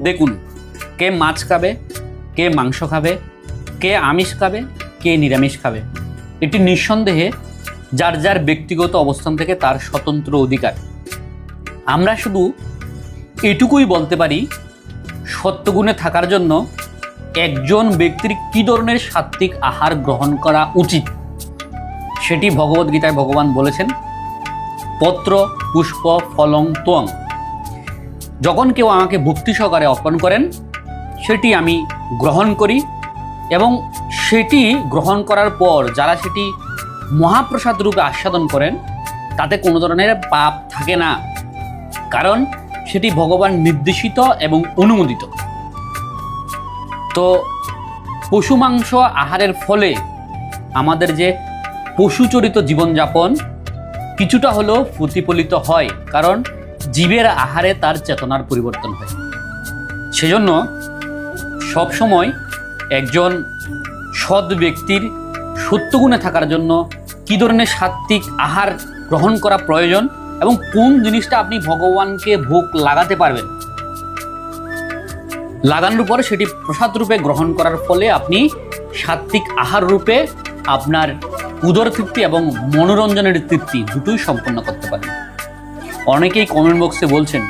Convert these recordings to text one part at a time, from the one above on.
দেখুন, কে মাছ খাবে, কে মাংস খাবে, কে আমিষ খাবে, কে নিরামিষ খাবে। এটি নিঃসন্দেহে যার যার ব্যক্তিগত অবস্থান থেকে তার স্বতন্ত্র অধিকার। আমরা শুধু এটুকুই বলতে পারি, সত্যগুণে থাকার জন্য একজন ব্যক্তির কী ধরনের সাত্ত্বিক আহার গ্রহণ করা উচিত, সেটি ভগবদ্গীতায় ভগবান বলেছেন, পত্র, পুষ্প, ফলং তোয়াং যখন কেউ আমাকে ভক্তি সহকারে অর্পণ করেন, সেটি আমি গ্রহণ করি এবং সেটি গ্রহণ করার পর যারা সেটি মহাপ্রসাদ রূপে আস্বাদন করেন, তাতে কোনো ধরনের পাপ থাকে না। কারণ সেটি ভগবান নির্দেশিত এবং অনুমোদিত। তো পশু মাংস আহারের ফলে আমাদের যে পশুচরিত জীবনযাপন, কিছুটা হলেও প্রতিফলিত হয়। কারণ জীবের আহারে তার চেতনার পরিবর্তন হয়। সেজন্য সবসময় একজন সৎ ব্যক্তির সত্যগুণে থাকার জন্য কী ধরনের সাত্ত্বিক আহার গ্রহণ করা প্রয়োজন এবং কোন জিনিসটা আপনি ভগবানকে ভোগ লাগাতে পারবেন, লাগানোর পরে সেটি প্রসাদ রূপে গ্রহণ করার ফলে আপনি সাত্ত্বিক আহার রূপে আপনার উদর তৃপ্তি এবং মনোরঞ্জনের তৃপ্তি দুটোই সম্পন্ন করতে পারেন অনেকেই কমেন্ট বক্সে বলছেন,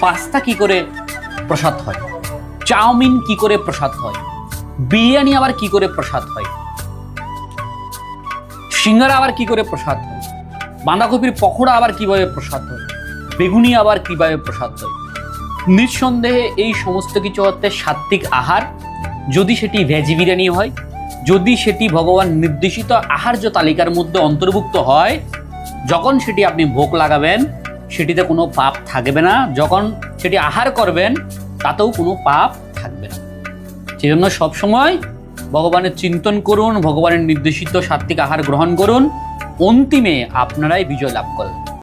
পাস্তা কি করে প্রসাদ হয়? চাউমিন কি করে প্রসাদ হয়? বিরিয়ানি আবার কি করে প্রসাদ হয়? সিঙ্গারা আবার কি করে প্রসাদ হয়? বাঁধাকপির পকোড়া আবার কীভাবে প্রসাদ হয়? বেগুনি আবার কীভাবে প্রসাদ হয়? নিঃসন্দেহে এই সমস্ত কিছু হচ্ছে সাত্ত্বিক আহার, যদি সেটি ভেজি বিরিয়ানি হয়, যদি সেটি ভগবান নির্দেশিত আহার্য তালিকার মধ্যে অন্তর্ভুক্ত হয় যখন সেটি আপনি ভোগ লাগাবেন, সেটিতে কোনো পাপ থাকবে না। যখন সেটি আহার করবেন, তাতেও কোনো পাপ থাকবে না। সেই জন্য সবসময় ভগবানের চিন্তন করুন, ভগবানের নির্দেশিত সাত্ত্বিক আহার গ্রহণ করুন। অন্তিমে আপনারাই বিজয় লাভ করবেন